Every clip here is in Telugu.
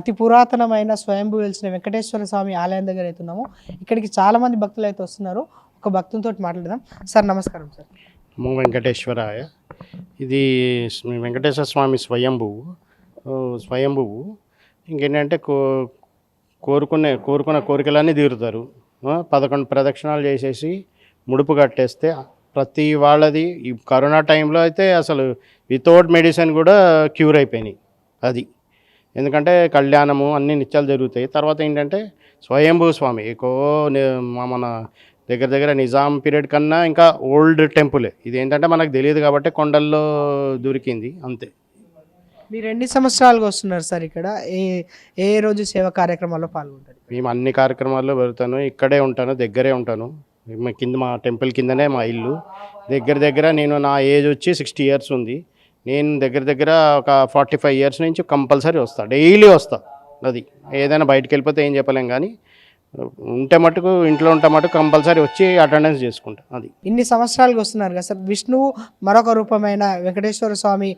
అతి పురాతనమైన స్వయంభూ వెలిసిన వెంకటేశ్వర స్వామి ఆలయం దగ్గర అయితే ఉన్నాము. ఇక్కడికి చాలా మంది భక్తులు అయితే వస్తున్నారు. ఒక భక్తులతో మాట్లాడదాం. సార్ నమస్కారం సార్. నమో వెంకటేశ్వరాయ. ఇది వెంకటేశ్వర స్వామి స్వయంభువు స్వయంభువు ఇంకేంటంటే కో కోరుకునే కోరుకున్న కోరికలన్నీ తీరుతారు. పదకొండు ప్రదక్షిణాలు చేసేసి ముడుపు కట్టేస్తే ప్రతి వాళ్ళది ఈ కరోనా టైంలో అయితే అసలు వితౌట్ మెడిసిన్ కూడా క్యూర్ అయిపోయినాయి. అది. ఎందుకంటే కళ్యాణము అన్ని నిత్యాలు జరుగుతాయి. తర్వాత ఏంటంటే స్వయంభూ స్వామి ఎక్కువ మన దగ్గర దగ్గర నిజాం పీరియడ్ కన్నా ఇంకా ఓల్డ్ టెంపులే. ఇది ఏంటంటే మనకు తెలియదు కాబట్టి కొండల్లో దొరికింది అంతే. మీరు ఎన్ని సంవత్సరాలుగా వస్తున్నారు సార్ ఇక్కడ? ఏ ఏ రోజు సేవా కార్యక్రమాల్లో పాల్గొంటారు? మేము అన్ని కార్యక్రమాల్లో వెళ్తాను ఇక్కడే ఉంటాను దగ్గరే ఉంటాను. మా కింద మా టెంపుల్ కిందనే మా ఇల్లు. దగ్గర దగ్గర నేను నా ఏజ్ వచ్చి సిక్స్టీ ఇయర్స్ ఉంది. నేను దగ్గర దగ్గర ఒక ఫార్టీ ఫైవ్ ఇయర్స్ నుంచి కంపల్సరీ వస్తా. డైలీ వస్తా అది ఏదైనా బయటికి వెళ్ళిపోతే ఏం చెప్పలేం కానీ ఉంటే మటుకు ఇంట్లో ఉంటే మటుకు కంపల్సరీ వచ్చి అటెండెన్స్ చేసుకుంటా అది. ఇన్ని సంవత్సరాలుగా వస్తున్నారు కదా సార్. విష్ణువు మరొక రూపమైన వెంకటేశ్వర స్వామి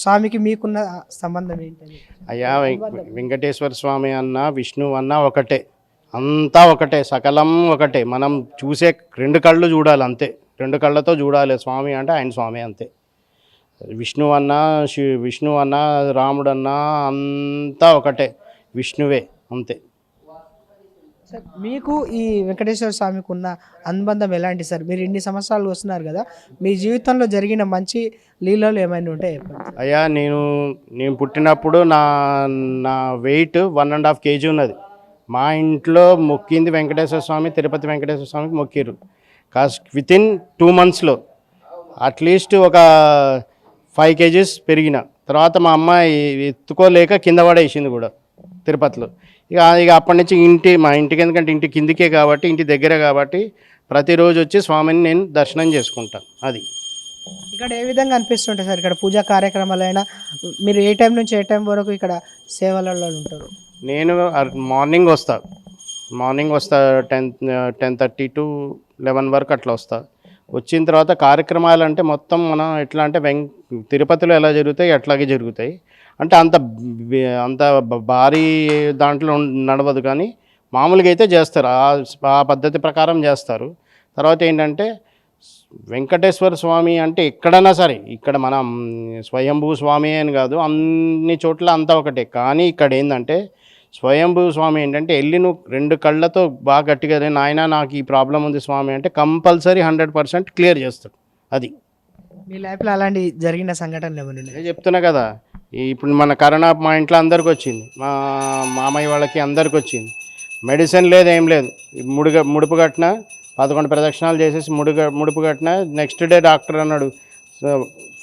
స్వామికి మీకున్న సంబంధం ఏంటని అయ్యా వెంకటేశ్వర స్వామి అన్న విష్ణు అన్న ఒకటే. అంతా ఒకటే సకలం ఒకటే. మనం చూసే రెండు కళ్ళు చూడాలి అంతే. రెండు కళ్ళతో చూడాలి స్వామి అంటే ఆయన స్వామి అంతే. విష్ణు అన్న శి విష్ణు అన్న రాముడు అన్న అంతా ఒకటే. విష్ణువే అంతే. సార్ మీకు ఈ వెంకటేశ్వర స్వామికి ఉన్న అనుబంధం ఎలాంటి సార్? మీరు ఇన్ని సంవత్సరాలు వస్తున్నారు కదా మీ జీవితంలో జరిగిన మంచి లీలలు ఏమైనా ఉంటే అయ్యా నేను నేను పుట్టినప్పుడు నా నా weight one and half KG ఉన్నది. మా ఇంట్లో మొక్కింది వెంకటేశ్వర స్వామి తిరుపతి వెంకటేశ్వర స్వామికి మొక్కిరు కాస్ విత్ ఇన్ టూ మంత్స్లో అట్లీస్ట్ ఒక ఫైవ్ కేజీస్ పెరిగిన. తర్వాత మా అమ్మ ఎత్తుకోలేక కింద పడేసింది కూడా తిరుపతిలో. ఇక ఇక అప్పటి నుంచి ఇంటి మా ఇంటికి ఎందుకంటే ఇంటి కిందికే కాబట్టి ఇంటి దగ్గరే కాబట్టి ప్రతిరోజు వచ్చి స్వామిని నేను దర్శనం చేసుకుంటాను అది. ఇక్కడ ఏ విధంగా అనిపిస్తుంటాయి సార్? ఇక్కడ పూజా కార్యక్రమాలైనా మీరు ఏ టైం నుంచి ఏ టైం వరకు ఇక్కడ సేవలలో ఉంటారు? నేను మార్నింగ్ వస్తా. మార్నింగ్ వస్తా ten ten thirty to eleven వరకు అట్లా వస్తా. వచ్చిన తర్వాత కార్యక్రమాలు అంటే మొత్తం మనం ఎట్లా అంటే వెంక తిరుపతిలో ఎలా జరుగుతాయి అట్లాగే జరుగుతాయి. అంటే అంత అంత భారీ దాంట్లో నడవదు కానీ మామూలుగా అయితే చేస్తారు. ఆ- ఆ పద్ధతి ప్రకారం చేస్తారు. తర్వాత ఏంటంటే వెంకటేశ్వర స్వామి అంటే ఎక్కడైనా సరే ఇక్కడ మనం స్వయంభూ స్వామి అని కాదు అన్ని చోట్ల అంతా ఒకటే. కానీ ఇక్కడ ఏంటంటే స్వయంభూ స్వామి ఏంటంటే వెళ్ళి నువ్వు రెండు కళ్ళతో బాగా గట్టిగా "రే నాయనా నాకు ఈ ప్రాబ్లం ఉంది స్వామి అంటే కంపల్సరీ హండ్రెడ్ పర్సెంట్ క్లియర్ చేస్తాడు. అది. మీ లైఫ్లో అలాంటి జరిగిన సంఘటనలు ఏమైనా ఉన్నాయి? నేను చెప్తున్నా కదా ఇప్పుడు మన కరోనా మా ఇంట్లో అందరికి వచ్చింది. మా మామయ్య వాళ్ళకి అందరికి వచ్చింది. మెడిసిన్ లేదు ఏం లేదు. ముడుగ ముడుపు కట్టిన పదకొండు ప్రదక్షిణాలు చేసేసి ముడుగ ముడుపు కట్టిన నెక్స్ట్ డే డాక్టర్ అన్నాడు.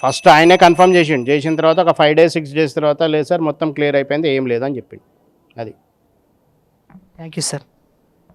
ఫస్ట్ ఆయనే కన్ఫర్మ్ చేసిండు. చేసిన తర్వాత ఒక ఫైవ్ డేస్ సిక్స్ డేస్ తర్వాత లేదు సార్ మొత్తం క్లియర్ అయిపోయింది ఏం లేదని చెప్పిండు. అది. Thank you sir